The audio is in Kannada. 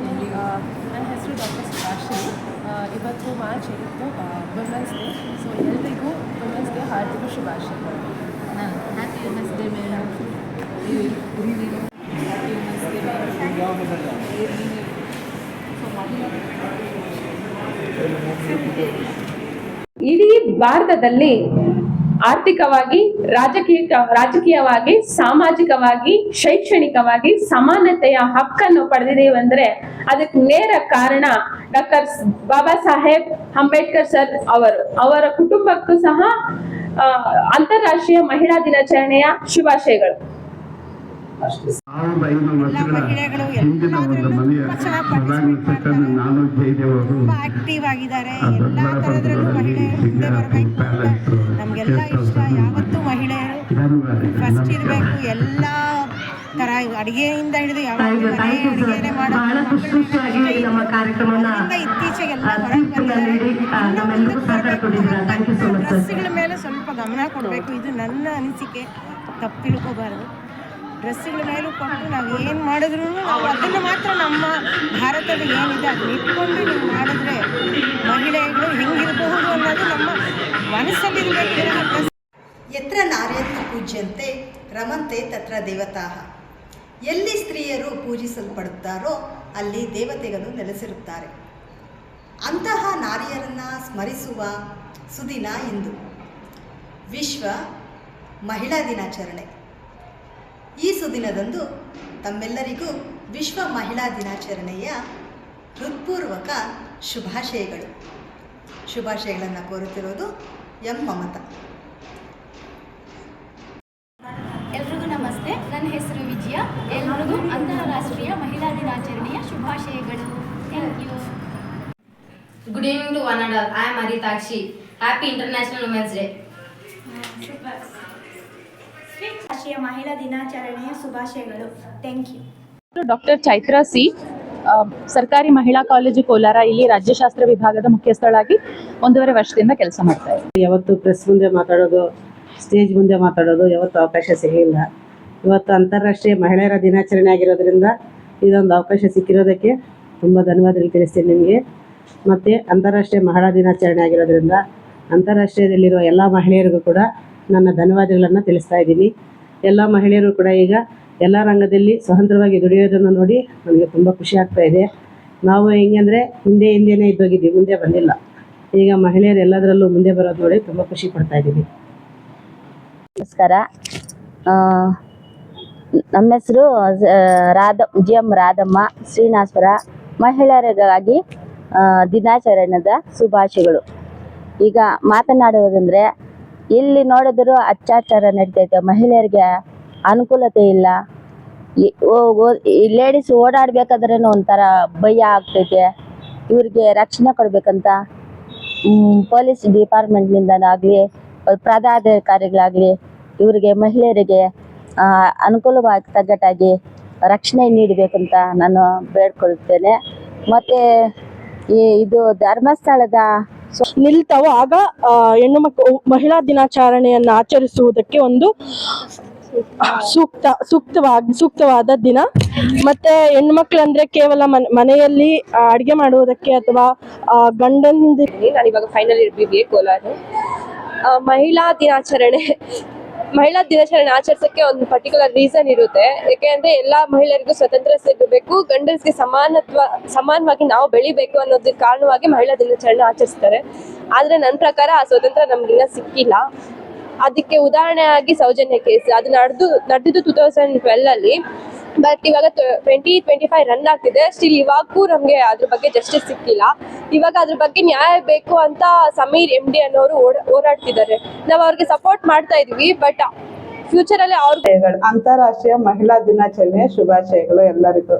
ಮಾರ್ನಿಂಗ್ ನನ್ನ ಹೆಸರು ಡಾಕ್ಟರ್ ಸುಭಾಷಿಣಿ ಇವತ್ತು ಮಾರ್ಚ್ ಇತ್ತು ವುಮೆನ್ಸ್ ಡೇ ಸೊ ಎಲ್ರಿಗೂ ವುಮೆನ್ಸ್ ಡೇ ಹಾರ್ದಿಕ ಶುಭಾಶಯ. Happy women's day madam happy women's day ಇಡೀ ಭಾರತದಲ್ಲಿ ಆರ್ಥಿಕವಾಗಿ, ರಾಜಕೀಯ, ರಾಜಕೀಯವಾಗಿ, ಸಾಮಾಜಿಕವಾಗಿ, ಶೈಕ್ಷಣಿಕವಾಗಿ ಸಮಾನತೆಯ ಹಕ್ಕನ್ನು ಪಡೆದಿದ್ದೀವಿ ಅಂದ್ರೆ ಅದಕ್ಕೆ ನೇರ ಕಾರಣ ಡಾಕ್ಟರ್ ಬಾಬಾ ಸಾಹೇಬ್ ಅಂಬೇಡ್ಕರ್ ಸರ್ ಅವರು. ಅವರ ಕುಟುಂಬಕ್ಕೂ ಸಹ ಅಂತಾರಾಷ್ಟ್ರೀಯ ಮಹಿಳಾ ದಿನಾಚರಣೆಯ ಶುಭಾಶಯಗಳು. ಸಾವಿರದ ಐದು ವರ್ಷಗಳ ಹಿಂದಿನ ಒಂದು ಮನೆಯ ಪ್ರಧಾನ ನಾನು ಜಯದೇವರು ತುಂಬ ಆಕ್ಟಿವ್ ಆಗಿದ್ದಾರೆ. ಎಲ್ಲ ಥರದ್ರಲ್ಲೂ ಮಹಿಳೆಯರು ಮುಂದೆ ಬರಬೇಕು. ನಮಗೆಲ್ಲ ಇಷ್ಟ. ಯಾವತ್ತೂ ಮಹಿಳೆಯರು ಫಸ್ಟ್ ಇರಬೇಕು. ಎಲ್ಲ ಥರ ಅಡುಗೆಯಿಂದ ಹಿಡಿದು ಮನೆ ಅಡುಗೆನೇ ಖುಷಿಯಾಗಿ ನಮ್ಮ ಕಾರ್ಯಕ್ರಮನ ಮಾಡೋದು ಇತ್ತೀಚೆಗೆಲ್ಲ ಹೊರಗೆ ನೀಡಿ ಆ, ನಮ್ಮೆಲ್ಲರಿಗೂ ಕೊಟ್ಟಿದ್ದೀರಾ? Thank you so much sir ಡ್ರೆಸ್ಗಳ ಮೇಲೆ ಸ್ವಲ್ಪ ಗಮನ ಕೊಡಬೇಕು. ಇದು ನನ್ನ ಅನಿಸಿಕೆ. ತಪ್ಪು ತಿಳ್ಕೊಬಾರ್ದು ಡ್ರೆಸ್ಗಳ ಮೇಲೂ ಕೊಟ್ಟು ನಾವು ಏನು ಮಾಡಿದ್ರು ಅದನ್ನು ಮಾತ್ರ ನಮ್ಮ ಭಾರತದ ಏನಿದೆ ಅದನ್ನ ಇಟ್ಕೊಂಡು ನೀವು ಮಾಡಿದ್ರೆ ಮಹಿಳೆಗಳು ಹೆಂಗಿರಬಹುದು ಅನ್ನೋದು ನಮ್ಮ ಮನಸ್ಸಲ್ಲಿರಬೇಕು ಎತ್ರ ನಾರ್ಯಂತ ಪೂಜ್ಯಂತೆ, ರಮಂತೆ ತತ್ರ ದೇವತಾಹ ಎಲ್ಲಿ ಸ್ತ್ರೀಯರು ಪೂಜಿಸಲ್ಪಡುತ್ತಾರೋ ಅಲ್ಲಿ ದೇವತೆಗಳು ನೆಲೆಸಿರುತ್ತಾರೆ. ಅಂತಹ ನಾರಿಯರನ್ನು ಸ್ಮರಿಸುವ ಸುದಿನ ಇಂದು. ವಿಶ್ವ ಮಹಿಳಾ ದಿನಾಚರಣೆ. ಈ ಸುದಿನದಂದು ತಮ್ಮೆಲ್ಲರಿಗೂ ವಿಶ್ವ ಮಹಿಳಾ ದಿನಾಚರಣೆಯ ಹೃತ್ಪೂರ್ವಕ ಶುಭಾಶಯಗಳು. ಶುಭಾಶಯಗಳನ್ನು ಕೋರುತ್ತಿರೋದು ಎಂ ಮಮತಾ. ಎಲ್ರಿಗೂ ನಮಸ್ತೆ. ನನ್ನ ಹೆಸರು ವಿಜಯ. ಎಲ್ರಿಗೂ ಅಂತಾರಾಷ್ಟ್ರೀಯ ಮಹಿಳಾ ದಿನಾಚರಣೆಯ ಶುಭಾಶಯಗಳು. Thank you good evening to one and all I am Arithakshi happy international women's day ರಾಷ್ಟ್ರೀಯ ಮಹಿಳಾ ದಿನಾಚರಣೆಯ ಶುಭಾಶಯಗಳು. Thank you doctor Chaitra C ಸರ್ಕಾರಿ ಮಹಿಳಾ ಕಾಲೇಜು ಕೋಲಾರ ಇಲ್ಲಿ ರಾಜ್ಯಶಾಸ್ತ್ರ ವಿಭಾಗದ ಮುಖ್ಯಸ್ಥಳಾಗಿ ಒಂದೂವರೆ ವರ್ಷದಿಂದ ಕೆಲಸ ಮಾಡ್ತಾ ಇದ್ದಾರೆ. ಯಾವತ್ತು ಪ್ರೆಸ್ ಮುಂದೆ ಮಾತಾಡೋದು ಸ್ಟೇಜ್ ಮುಂದೆ ಮಾತಾಡೋದು ಯಾವತ್ತು ಅವಕಾಶ ಸಿಗಲಿಲ್ಲ. ಇವತ್ತು ಅಂತಾರಾಷ್ಟ್ರೀಯ ಮಹಿಳೆಯರ ದಿನಾಚರಣೆ ಆಗಿರೋದ್ರಿಂದ ಇದೊಂದು ಅವಕಾಶ ಸಿಕ್ಕಿರೋದಕ್ಕೆ ತುಂಬ ಧನ್ಯವಾದಗಳು ತಿಳಿಸ್ತೀನಿ ನಿಮಗೆ. ಮತ್ತು ಅಂತಾರಾಷ್ಟ್ರೀಯ ಮಹಿಳಾ ದಿನಾಚರಣೆ ಆಗಿರೋದ್ರಿಂದ ಅಂತಾರಾಷ್ಟ್ರೀಯದಲ್ಲಿರುವ ಎಲ್ಲ ಮಹಿಳೆಯರಿಗೂ ಕೂಡ ನನ್ನ ಧನ್ಯವಾದಗಳನ್ನು ತಿಳಿಸ್ತಾ ಇದ್ದೀನಿ. ಎಲ್ಲ ಮಹಿಳೆಯರು ಕೂಡ ಈಗ ಎಲ್ಲ ರಂಗದಲ್ಲಿ ಸ್ವತಂತ್ರವಾಗಿ ದುಡಿಯೋದನ್ನು ನೋಡಿ ನನಗೆ ತುಂಬ ಖುಷಿ ಆಗ್ತಾ ಇದೆ. ನಾವು ಹೆಂಗಂದರೆ ಹಿಂದೆ ಹಿಂದೆನೇ ಇದ್ದೋಗಿದ್ದೀವಿ, ಮುಂದೆ ಬಂದಿಲ್ಲ. ಈಗ ಮಹಿಳೆಯರು ಎಲ್ಲದರಲ್ಲೂ ಮುಂದೆ ಬರೋದು ನೋಡಿ ತುಂಬ ಖುಷಿ ಪಡ್ತಾ ಇದ್ದೀನಿ ನಮಸ್ಕಾರ. ನಮ್ಮ ಹೆಸರು ರಾಧ ಜಿ ಎಂ ರಾಧಮ್ಮ ಶ್ರೀನಾಸ್ವರ ಮಹಿಳೆಯರಿಗಾಗಿ ದಿನಾಚರಣೆದ ಶುಭಾಶಯಗಳು. ಈಗ ಮಾತನಾಡುವುದಂದರೆ ಎಲ್ಲಿ ನೋಡಿದ್ರು ಅತ್ಯಾಚಾರ ನಡೀತೈತೆ. ಮಹಿಳೆಯರಿಗೆ ಅನುಕೂಲತೆ ಇಲ್ಲ. ಲೇಡೀಸ್ ಓಡಾಡ್ಬೇಕಾದ್ರೆ ಒಂಥರ ಭಯ ಆಗ್ತೈತೆ. ಇವ್ರಿಗೆ ರಕ್ಷಣೆ ಕೊಡ್ಬೇಕಂತ ಪೊಲೀಸ್ ಡಿಪಾರ್ಟ್ಮೆಂಟ್ನಿಂದನಾಗಲಿ ಪದಾಧಿಕಾರಿಗಳಾಗಲಿ ಇವರಿಗೆ ಮಹಿಳೆಯರಿಗೆ ಅನುಕೂಲವಾಗಿ, ತಗ್ಗಟ್ಟಾಗಿ ರಕ್ಷಣೆ ನೀಡಬೇಕಂತ ನಾನು ಬೇಡ್ಕೊಳ್ತೇನೆ. ಮತ್ತು ಈ, ಇದು ಧರ್ಮಸ್ಥಳದ ನಿಲ್ತಾವೋ. ಆಗ ಹೆಣ್ಣು ಮಕ್ಕ ಮಹಿಳಾ ದಿನಾಚರಣೆಯನ್ನು ಆಚರಿಸುವುದಕ್ಕೆ ಒಂದು ಸೂಕ್ತ, ಸೂಕ್ತವಾಗಿ, ಸೂಕ್ತವಾದ ದಿನ. ಮತ್ತೆ ಹೆಣ್ಮಕ್ಳು ಅಂದ್ರೆ ಕೇವಲ ಮನ್- ಮನೆಯಲ್ಲಿ ಅಡಿಗೆ ಮಾಡುವುದಕ್ಕೆ ಅಥವಾ ಗಂಡನ ನಾನು ಇವಾಗ ಫೈನಲ್ ಬಿ ಕೋಲಾರ. ಮಹಿಳಾ ದಿನಾಚರಣೆ ಮಹಿಳಾ ದಿನಾಚರಣೆ ಆಚರಿಸಕ್ಕೆ ಒಂದು ಪರ್ಟಿಕ್ಯುಲರ್ ರೀಸನ್ ಇರುತ್ತೆ. ಯಾಕೆಂದ್ರೆ ಎಲ್ಲಾ ಮಹಿಳೆಯರಿಗೂ ಸ್ವತಂತ್ರ ಸಿಗಬೇಕು, ಗಂಡಸರಿಗೆ ಸಮಾನತ್ವ, ಸಮಾನವಾಗಿ ನಾವು ಬೆಳಿಬೇಕು ಅನ್ನೋದಕ್ಕೆ ಕಾರಣವಾಗಿ ಮಹಿಳಾ ದಿನಾಚರಣೆ ಆಚರಿಸ್ತಾರೆ. ಆದ್ರೆ ನನ್ನ ಪ್ರಕಾರ ಆ ಸ್ವತಂತ್ರ ನಮ್ಗಿನ್ನ ಸಿಕ್ಕಿಲ್ಲ. ಅದಕ್ಕೆ ಉದಾಹರಣೆಯಾಗಿ ಸೌಜನ್ಯ ಕೇಸ್ ಅದು ನಡೆದು, ನಡೆದಿದ್ದು ಟೂ ತೌಸಂಡ್ ಟ್ವೆಲ್ ಅಲ್ಲಿ. ಬಟ್ ಇವಾಗ ಟ್ವೆಂಟಿ ಟ್ವೆಂಟಿ ಫೈವ್ ರನ್ ಆಗ್ತಿದೆ. ಸ್ಟಿಲ್ ಇವಾಗೂ ನಮಗೆ ಅದ್ರ ಬಗ್ಗೆ ಜಸ್ಟಿಸ್ ಸಿಕ್ಕಿಲ್ಲ. ಇವಾಗ ಅದ್ರ ಬಗ್ಗೆ ನ್ಯಾಯ ಬೇಕು ಅಂತ ಸಮೀರ್ ಎಂ ಡಿ ಅನ್ನೋರು ಹೋರಾಡ್ತಿದ್ದಾರೆ. ನಾವು ಅವ್ರಿಗೆ ಸಪೋರ್ಟ್ ಮಾಡ್ತಾ ಇದೀವಿ ಬಟ್ ಫ್ಯೂಚರ್ ಅಲ್ಲಿ ಅವ್ರ ಅಂತಾರಾಷ್ಟ್ರೀಯ ಮಹಿಳಾ ದಿನಾಚರಣೆ ಶುಭಾಶಯಗಳು ಎಲ್ಲರಿಗೂ.